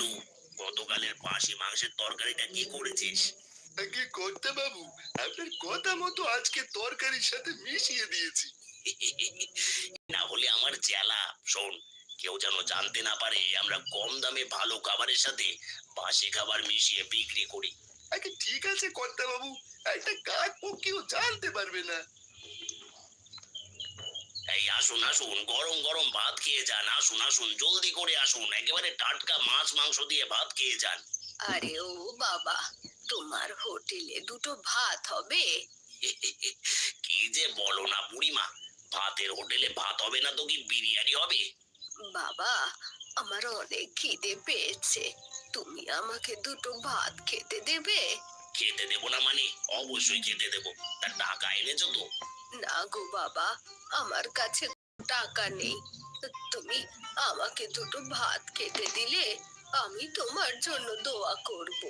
লালু গতকালের বাসি মাংসের তরকারিটা কি করেছিস? আগে কর্তা বাবু? আপনার কথা মতো আজকে তরকারির সাথে মিশিয়ে দিয়েছি। না হলে আমার শোন কেউ যেন জানতে না পারে আমরা কম দামে ভালো খাবারের সাথে বাসি খাবার মিশিয়ে বিক্রি করি। ঠিক আছে কর্তা বাবু একটা কাক কেউ জানতে পারবে না। এই আসুন আসুন গরম গরম ভাত খেয়ে যান আসুন আসুন জলদি করে আসুন একেবারে টাটকা মাছ মাংস দিয়ে ভাত খেয়ে যান। আরে ও বাবা তোমার হোটেলে দুটো ভাত হবে? কি যে বলো না বুড়িমা ভাতের হোটেলে ভাত হবে না তো কি বিরিয়ানি হবে? বাবা আমার অনেক খিদে পেয়েছে। তুমি আমাকে দুটো ভাত খেতে দেবে? খেতে দেবো না মানে? অবশ্যই খেতে দেবো। তা টাকা এনেছো তো? না গো বাবা আমার কাছে টাকা নেই। তুমি আমাকে দুটো ভাত খেতে দিলে আমি তোমার জন্য দোয়া করব।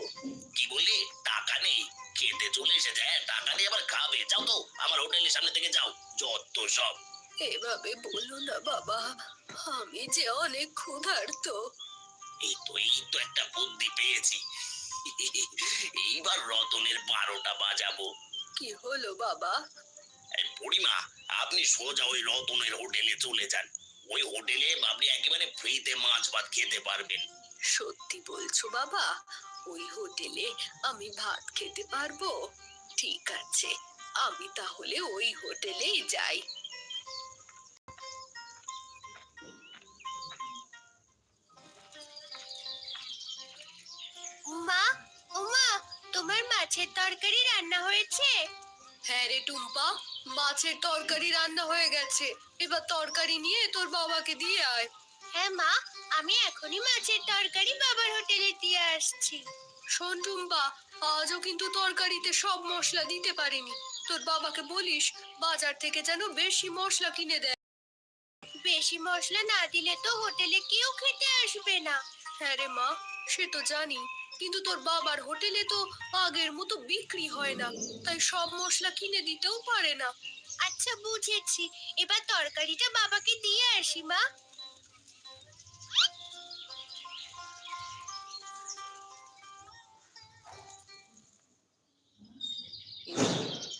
কি বললি? টাকা নেই? খেতে চলে এসেছে হ্যাঁ টাকা নেই আবার খাবে। যাও তো আমার হোটেলের সামনে থেকে যাও। যত সব। এভাবে বলো না বাবা আমি যে অনেক ক্ষুধার্ত। এই তো এই তো একটা বুদ্ধি পেয়েছি। এইবার রতনের বারোটা বাজাবো। কি হলো বাবা? বুড়িমা আপনি সোজা ওই রতনের হোটেলে চলে যান। ওই হোটেলে আপনি একেবারে ফ্রিতে মাছ ভাত খেতে পারবেন। সত্যি বলছো বাবা ওই হোটেলে আমি ভাত খেতে পারব? ঠিক আছে আমি তাহলে ওই হোটেলেই যাই। মাছের তরকারি রান্না হয়েছে? হ্যাঁ রে টুম্পা মাছের তরকারি রান্না হয়ে গেছে। এবার তরকারি নিয়ে তোর বাবাকে দিয়ে আয়। হ্যাঁ মা আমি এখনই মাছের তরকারি বাবার হোটেলে দিয়ে আসছি। শোন টুম্পা আজও কিন্তু তরকারিতে সব মশলা দিতে পারিনি। তোর বাবাকে বলিস বাজার থেকে যেন বেশি মশলা কিনে দেয়। বেশি মশলা না দিলে তো হোটেলে কেউ খেতে আসবে না। হ্যাঁ রে মা সে তো জানি। কিন্তু তোর বাবার হোটেলে তো আগের মতো বিক্রি হয় না তাই সব মশলা কিনে দিতেও পারে না। আচ্ছা বুঝেছি। এবার তরকারিটা বাবাকে দিয়ে আসি মা।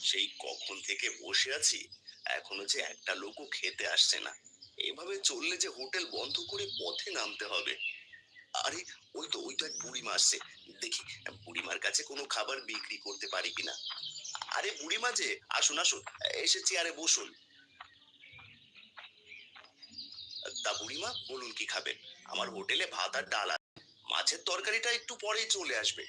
সেই কখন থেকে বসে আছি এখনও যে একটা লোকও খেতে আসছে না। এভাবে চললে যে হোটেল বন্ধ করে পথে নামতে হবে। আরে ওই তো ওই তো এক বুড়িমা আসছে। দেখি বুড়িমার কাছে কোনো খাবার বিক্রি করতে পারি কিনা? আরে বুড়িমা যে আসুন আসুন এসেছি আরে বসুন। তা বুড়িমা বলুন কি খাবেন? আমার হোটেলে ভাত আর ডাল আছে। মাছের তরকারিটা একটু পরেই চলে আসবে।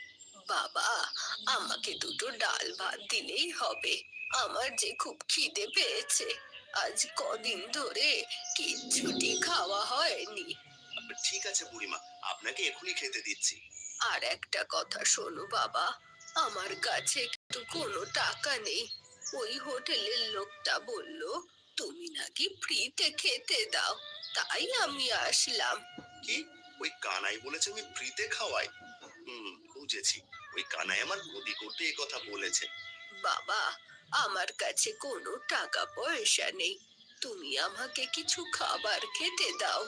বাবা আমাকে দুটো ডাল ভাত দিলেই হবে। আমার যে খুব খিদে পেয়েছে। আজ কদিন ধরে কিচ্ছুটি খাওয়া হয়নি। ঠিক আছে বুড়িমা আপনাকে এখনই খেতে দিচ্ছি। আর একটা কথা শোনো বাবা আমার কাছে কিন্তু কোনো টাকা নেই। ওই হোটেলের লোকটা বলল তুমি নাকি ফ্রিতে খেতে দাও। তাই আমি আসলাম। কি? ওই কানাই বলেছে আমি ফ্রিতে খাওয়াই? হুম বুঝেছি। ওই কানাই আমার ক্ষতি করতে এই কথা বলেছে। বাবা আমার কাছে কোনো টাকা পয়সা নেই। তুমি আমাকে কিছু খাবার খেতে দাও।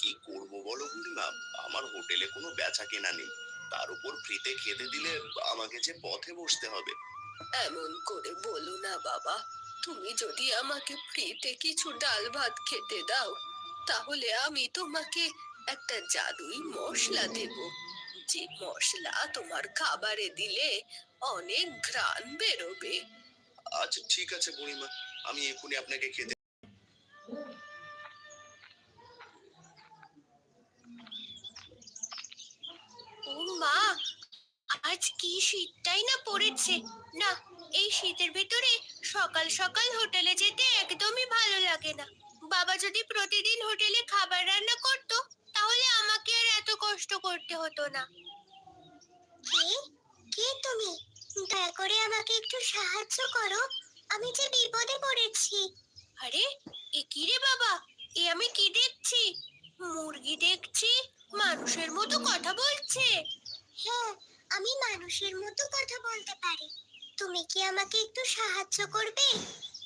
কি করব বলো বুড়িমা? আমার হোটেলে কোনো বেচা কেনা নেই। তার উপর ফ্রিতে খেতে দিলে আমাকে যে পথে বসতে হবে। এমন করে বলো না বাবা। তুমি যদি আমাকে ফ্রিতে কিছু ডাল ভাত খেতে দাও তাহলে আমি তোমাকে একটা জাদুই মশলা দেব। যে মশলা তোমার খাবারে দিলে অনেক ঘ্রাণ বেরোবে। আচ্ছা ঠিক আছে বুড়িমা। আমি এখনই আপনাকে খেতে ও মা আজ কি শীতটাই না পড়েছে? না এই শীতের ভেতরে সকাল সকাল হোটেলে যেতে একদমই ভালো লাগে না। বাবা যদি প্রতিদিন হোটেলে খাবার রান্না করত তাহলে আমাকে আর এত কষ্ট করতে হতো না। কে? কে তুমি? দয়া করে আমাকে একটু সাহায্য করো। আমি যে বিপদে পড়েছি। আরে এ কি রে বাবা? এ আমি কি দেখছি? মুরগি দেখছি মানুষের মতো কথা বলছে। হ্যাঁ আমি মানুষের মতো কথা বলতে পারি। তুমি কি আমাকে একটু সাহায্য করবে?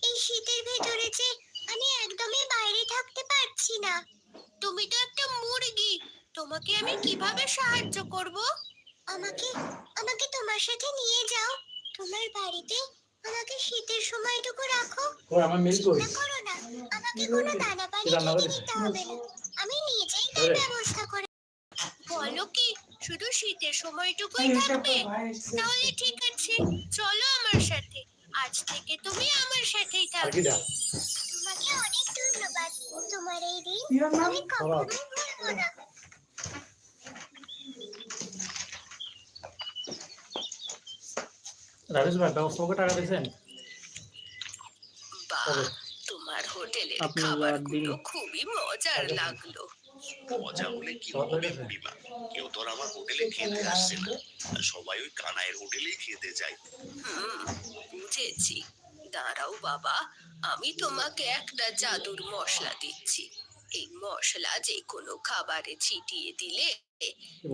এই শীতের ভেতরে যে আমি একদমই বাইরে থাকতে পারছি না। তুমি তো একটা মুরগি। তোমাকে আমি কীভাবে সাহায্য করব? আমাকে আমাকে তোমার সাথে নিয়ে যাও। তোমার বাড়িতে আমাকে শীতের সময়টুকু রাখো। আমার মিল কই? চিন্তা করো না। আমাকে কোনো দানা পানি? দিতে হবে না। আমি নিজেই তার। ব্যবস্থা করে শুধু শীতের সময়টুকুই থাকবে? তাহলে ঠিক আছে চলো আমার সাথে। আজ থেকে তুমি আমার সাথেই থাকবে। তোমাকে অনেক ধন্যবাদ। তোমার এই দিন আমি কখনোই ভুলবো না। রাজেশ ভাই ব্যবস্থা করে টাকা দিয়েছেন? বাহ তোমার হোটেলের খাবারগুলো খুবই মজার লাগল। মজা হলে কি হবে বুড়িমা? কেউ তো আর আমার হোটেলে খেতে আসছে না। সবাই ওই কানাইয়ের হোটেলেই খেতে যায়। বুঝেছি। দাঁড়াও বাবা আমি তোমাকে একটা জাদুর মশলা দিচ্ছি। এই মশলা যে কোনো খাবারে ছিটিয়ে দিলে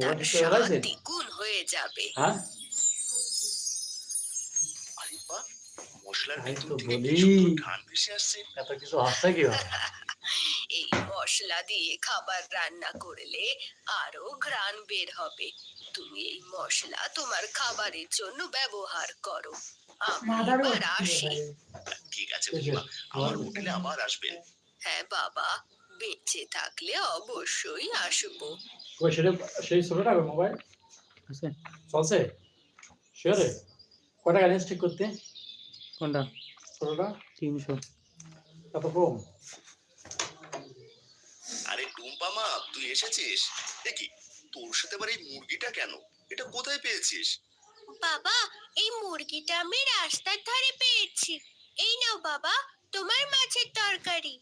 তার স্বাদ দ্বিগুণ হয়ে যাবে। হ্যাঁ? মশলার ভিতর তো থেকে। সুন্দর ঘ্রাণ ভেসে আসছে? এত কিছু হচ্ছে কি হয় মশলা দিয়ে খাবার রান্না করলে আরও ঘ্রাণ বের হবে। তুমি এই মশলা তোমার খাবারের জন্য ব্যবহার করো। আমি এবার আসি। ঠিক আছে বুড়িমা আমার হোটেলে আবার আসবেন হ্যাঁ বাবা। বেঁচে থাকলে অবশ্যই আসব। কই সেটা সেই মোবাইল আছে। চলছে? শিওরে কয় টাকা ঠিক করতে? কোনটা? ছোটটা? তিনশো। কম আরে টুম্পা মা তুই এসেছিস? দেখি, তোর সাথে আবার এই মুরগিটা কেন? এটা কোথায় পেয়েছিস? বাবা, এই মুরগিটা আমি রাস্তার ধারে পেয়েছি। এই নাও বাবা, তোমার মাছের তরকারি।